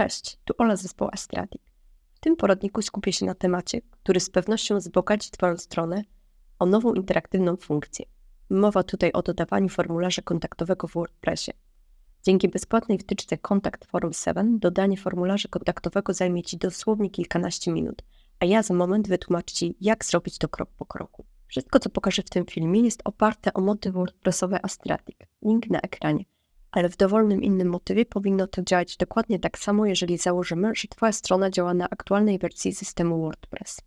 Cześć, tu Ola z zespołu Astratic. W tym poradniku skupię się na temacie, który z pewnością wzbogaci Twoją stronę o nową interaktywną funkcję. Mowa tutaj o dodawaniu formularza kontaktowego w WordPressie. Dzięki bezpłatnej wtyczce Contact Form 7 dodanie formularza kontaktowego zajmie Ci dosłownie kilkanaście minut, a ja za moment wytłumaczę Ci, jak zrobić to krok po kroku. Wszystko, co pokażę w tym filmie, jest oparte o motyw WordPressowe Astratic. Link na ekranie ale w dowolnym innym motywie powinno to działać dokładnie tak samo, jeżeli założymy, że Twoja strona działa na aktualnej wersji systemu WordPress.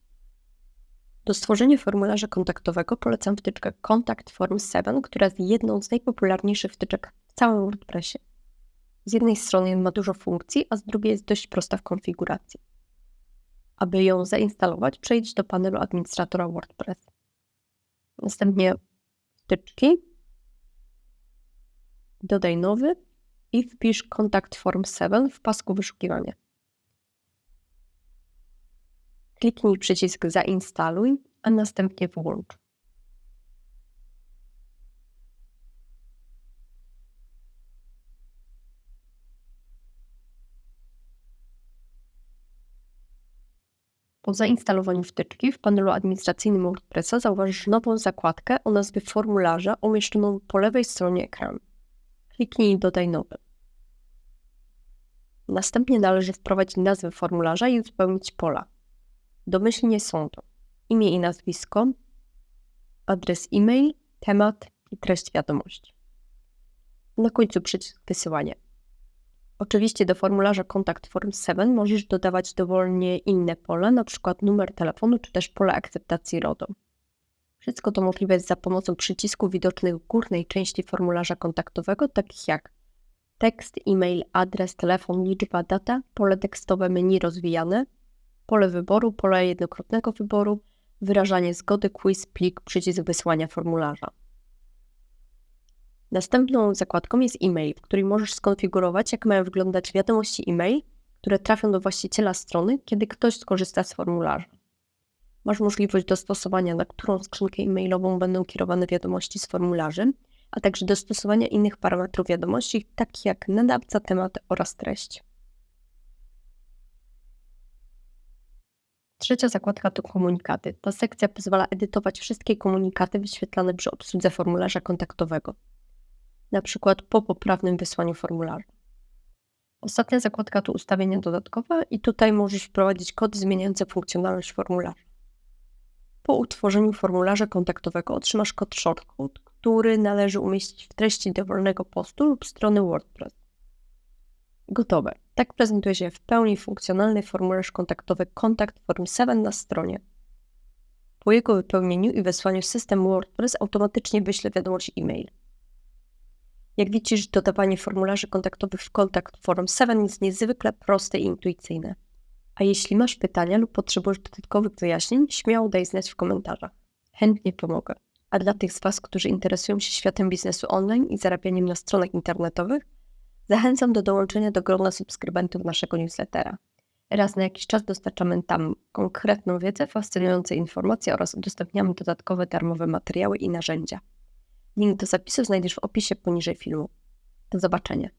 Do stworzenia formularza kontaktowego polecam wtyczkę Contact Form 7, która jest jedną z najpopularniejszych wtyczek w całym WordPressie. Z jednej strony ma dużo funkcji, a z drugiej jest dość prosta w konfiguracji. Aby ją zainstalować, przejdź do panelu administratora WordPress. Następnie wtyczki, dodaj nowy i wpisz kontakt Form 7 w pasku wyszukiwania. Kliknij przycisk Zainstaluj, a następnie włącz. Po zainstalowaniu wtyczki w panelu administracyjnym WordPressa zauważysz nową zakładkę o nazwie formularza umieszczoną po lewej stronie ekranu. Kliknij Dodaj nowy. Następnie należy wprowadzić nazwę formularza i uzupełnić pola. Domyślnie są to imię i nazwisko, adres e-mail, temat i treść wiadomości. Na końcu przycisk wysyłania. Oczywiście do formularza Kontakt Form 7 możesz dodawać dowolnie inne pole, np. numer telefonu czy też pole akceptacji RODO. Wszystko to możliwe jest za pomocą przycisków widocznych w górnej części formularza kontaktowego, takich jak tekst, e-mail, adres, telefon, liczba, data, pole tekstowe menu rozwijane, pole wyboru, pole jednokrotnego wyboru, wyrażanie zgody, quiz, plik, przycisk wysłania formularza. Następną zakładką jest e-mail, w której możesz skonfigurować, jak mają wyglądać wiadomości e-mail, które trafią do właściciela strony, kiedy ktoś skorzysta z formularza. Masz możliwość dostosowania, na którą skrzynkę e-mailową będą kierowane wiadomości z formularzy, a także dostosowania innych parametrów wiadomości, takich jak nadawca, temat oraz treść. Trzecia zakładka to komunikaty. Ta sekcja pozwala edytować wszystkie komunikaty wyświetlane przy obsłudze formularza kontaktowego, na przykład po poprawnym wysłaniu formularza. Ostatnia zakładka to ustawienia dodatkowe i tutaj możesz wprowadzić kody zmieniające funkcjonalność formularza. Po utworzeniu formularza kontaktowego otrzymasz kod shortcode, który należy umieścić w treści dowolnego postu lub strony WordPress. Gotowe. Tak prezentuje się w pełni funkcjonalny formularz kontaktowy Contact Form 7 na stronie. Po jego wypełnieniu i wysłaniu system WordPress automatycznie wyśle wiadomość e-mail. Jak widzisz, dodawanie formularzy kontaktowych w Contact Form 7 jest niezwykle proste i intuicyjne. A jeśli masz pytania lub potrzebujesz dodatkowych wyjaśnień, śmiało daj znać w komentarzach. Chętnie pomogę. A dla tych z Was, którzy interesują się światem biznesu online i zarabianiem na stronach internetowych, zachęcam do dołączenia do grona subskrybentów naszego newslettera. Raz na jakiś czas dostarczamy tam konkretną wiedzę, fascynujące informacje oraz udostępniamy dodatkowe darmowe materiały i narzędzia. Link do zapisu znajdziesz w opisie poniżej filmu. Do zobaczenia.